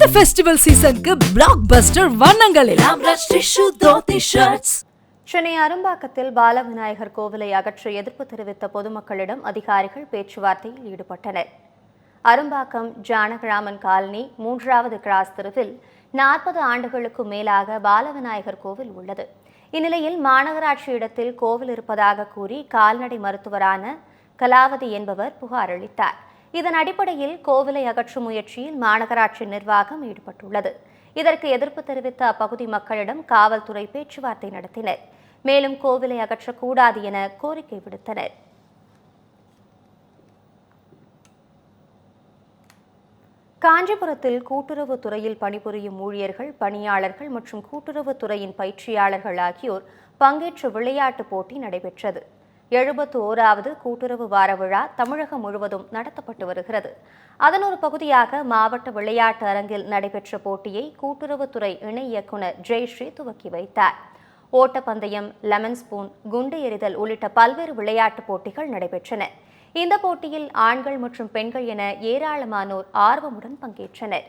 இந்த ஃபெஸ்டிவல் சீசனுக்கு பிளாக் பஸ்டர் வண்ணங்களில் சென்னை அரும்பாக்கத்தில் பாலவிநாயகர் கோவிலை அகற்ற எதிர்ப்பு தெரிவித்த பொதுமக்களிடம் அதிகாரிகள் பேச்சுவார்த்தையில் ஈடுபட்டனர். அரும்பாக்கம் ஜானகிராமன் காலனி மூன்றாவது கிராஸ் தெருவில் நாற்பது ஆண்டுகளுக்கு மேலாக பாலவிநாயகர் கோவில் உள்ளது. இந்நிலையில் மாநகராட்சி இடத்தில் கோவில் இருப்பதாக கூறி கால்நடை மருத்துவரான கலாவதி என்பவர் புகார் அளித்தார். இதன் அடிப்படையில் கோவிலை அகற்றும் முயற்சியில் மாநகராட்சி நிர்வாகம் ஈடுபட்டுள்ளது. இதற்கு எதிர்ப்பு தெரிவித்த அப்பகுதி மக்களிடம் காவல்துறை பேச்சுவார்த்தை நடத்தினர். மேலும் கோவிலை அகற்றக்கூடாது என கோரிக்கை விடுத்தனர். காஞ்சிபுரத்தில் கூட்டுறவு துறையில் பணிபுரியும் ஊழியர்கள் பணியாளர்கள் மற்றும் கூட்டுறவுத் துறையின் பயிற்சியாளர்கள் ஆகியோர் பங்கேற்ற விளையாட்டுப் போட்டி நடைபெற்றது. எழுபத்து ஓராவது கூட்டுறவு வார விழா தமிழகம் முழுவதும் நடத்தப்பட்டு வருகிறது. அதன் ஒரு பகுதியாக மாவட்ட விளையாட்டு அரங்கில் நடைபெற்ற போட்டியை கூட்டுறவுத்துறை இணை இயக்குநர் ஜெயஸ்ரீ துவக்கி வைத்தார். ஓட்டப்பந்தயம் லெமன் ஸ்பூன் குண்டு எறிதல் உள்ளிட்ட பல்வேறு விளையாட்டுப் போட்டிகள் நடைபெற்றன. இந்த போட்டியில் ஆண்கள் மற்றும் பெண்கள் என ஏராளமானோர் ஆர்வமுடன் பங்கேற்றனர்.